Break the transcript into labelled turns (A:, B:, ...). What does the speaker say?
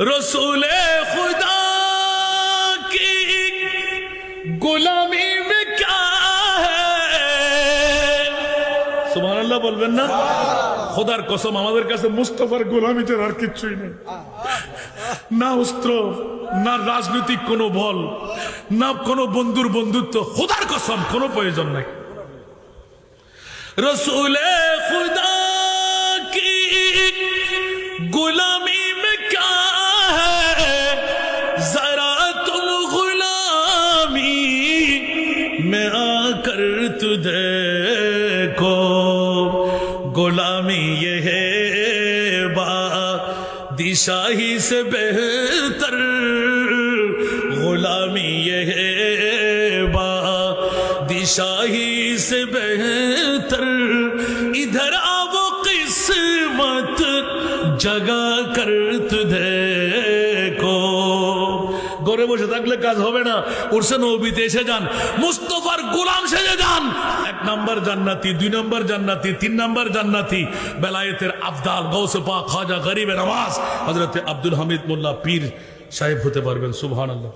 A: رسول خدا کی غلامی میں کیا ہے سبحان اللہ বলবেন না? খোদার কসম, আমাদের কাছে মুস্তফার গোলামিদের আর কিছুই নেই। না অস্ত্র, না রাজনৈতিক কোনো বল, না কোনো বন্ধুর বন্ধুত্ব। খোদার কসম, কোনো প্রয়োজন নাই। রসুলে খুদা में आकर तू देखो, गुलामी ये है बा दिशाही से बेहतर, गुलामी ये है बा दिशाही से बेहतर। इधर आओ किस्मत जगा कर तुझे ঘরে বসে থাকলে কাজ হবে না। উঠছে নবীতে, এসে যান। মুস্তফার গোলাম সেজে যান। এক নম্বর জান্নাতি, দুই নম্বর জান্নাতি, তিন নম্বর জান্নাতি। বেলায়েতের আফদাল গৌসফা খাজা গরিবের আওয়াজ। হজরতে আব্দুল হামিদ মোল্লা পীর সাহেব হতে পারবেন সুবহান আল্লাহ